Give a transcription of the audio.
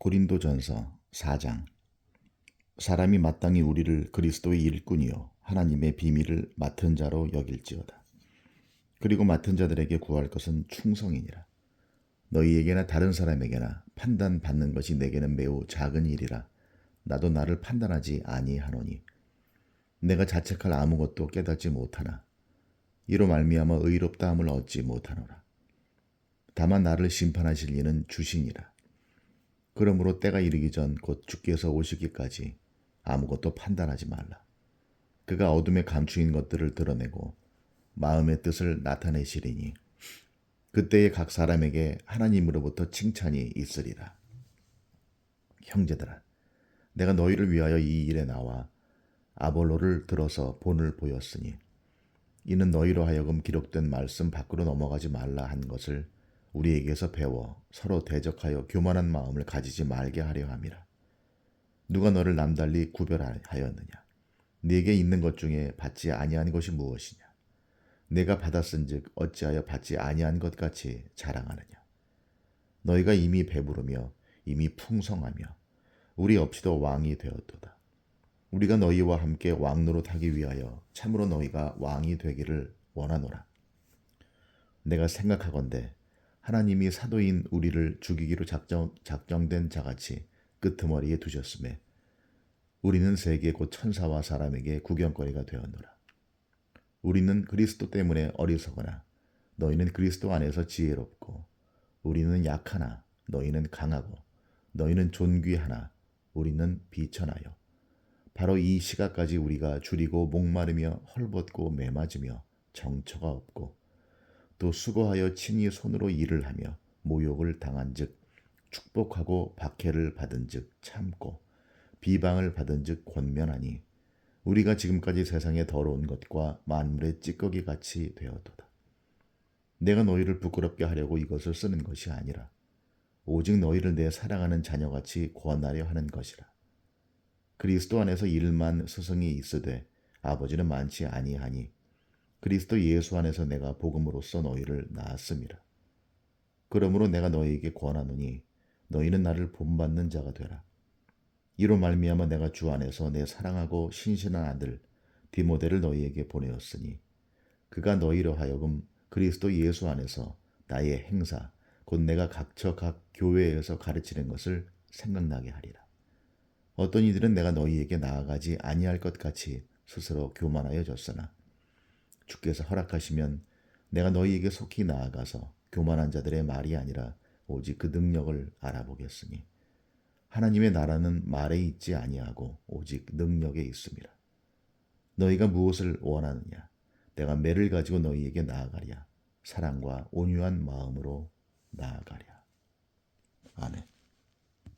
고린도전서 4장 사람이 마땅히 우리를 그리스도의 일꾼이요 하나님의 비밀을 맡은 자로 여길지어다. 그리고 맡은 자들에게 구할 것은 충성이니라. 너희에게나 다른 사람에게나 판단받는 것이 내게는 매우 작은 일이라. 나도 나를 판단하지 아니하노니 내가 자책할 아무것도 깨닫지 못하나 이로 말미암아 의롭다함을 얻지 못하노라. 다만 나를 심판하실 이는 주시니라. 그러므로 때가 이르기 전 곧 주께서 오시기까지 아무것도 판단하지 말라. 그가 어둠에 감추인 것들을 드러내고 마음의 뜻을 나타내시리니 그때에 각 사람에게 하나님으로부터 칭찬이 있으리라. 형제들아, 내가 너희를 위하여 이 일에 나와 아볼로를 들어서 본을 보였으니 이는 너희로 하여금 기록된 말씀 밖으로 넘어가지 말라 한 것을 우리에게서 배워 서로 대적하여 교만한 마음을 가지지 말게 하려 함이라. 누가 너를 남달리 구별하였느냐? 네게 있는 것 중에 받지 아니한 것이 무엇이냐? 내가 받았은즉 어찌하여 받지 아니한 것 같이 자랑하느냐? 너희가 이미 배부르며 이미 풍성하며 우리 없이도 왕이 되었도다. 우리가 너희와 함께 왕노릇 하기 위하여 참으로 너희가 왕이 되기를 원하노라. 내가 생각하건대 하나님이 사도인 우리를 죽이기로 작정, 작정된 자같이 끄트머리에 두셨음에 우리는 세계 곧 천사와 사람에게 구경거리가 되었노라. 우리는 그리스도 때문에 어리석거나 너희는 그리스도 안에서 지혜롭고 우리는 약하나 너희는 강하고 너희는 존귀하나 우리는 비천하여 바로 이 시각까지 우리가 줄이고 목마르며 헐벗고 매맞으며 정처가 없고 또 수고하여 친히 손으로 일을 하며 모욕을 당한즉 축복하고 박해를 받은즉 참고 비방을 받은즉 권면하니 우리가 지금까지 세상에 더러운 것과 만물의 찌꺼기 같이 되었도다. 내가 너희를 부끄럽게 하려고 이것을 쓰는 것이 아니라 오직 너희를 내 사랑하는 자녀같이 권하려 하는 것이라. 그리스도 안에서 일만 스승이 있으되 아버지는 많지 아니하니 그리스도 예수 안에서 내가 복음으로써 너희를 낳았음이라. 그러므로 내가 너희에게 권하노니 너희는 나를 본받는 자가 되라. 이로 말미암아 내가 주 안에서 내 사랑하고 신신한 아들 디모데를 너희에게 보내었으니 그가 너희로 하여금 그리스도 예수 안에서 나의 행사 곧 내가 각처 각 교회에서 가르치는 것을 생각나게 하리라. 어떤 이들은 내가 너희에게 나아가지 아니할 것 같이 스스로 교만하여 졌으나 주께서 허락하시면 내가 너희에게 속히 나아가서 교만한 자들의 말이 아니라 오직 그 능력을 알아보겠으니 하나님의 나라는 말에 있지 아니하고 오직 능력에 있습니다. 너희가 무엇을 원하느냐? 내가 매를 가지고 너희에게 나아가랴. 사랑과 온유한 마음으로 나아가랴. 아멘.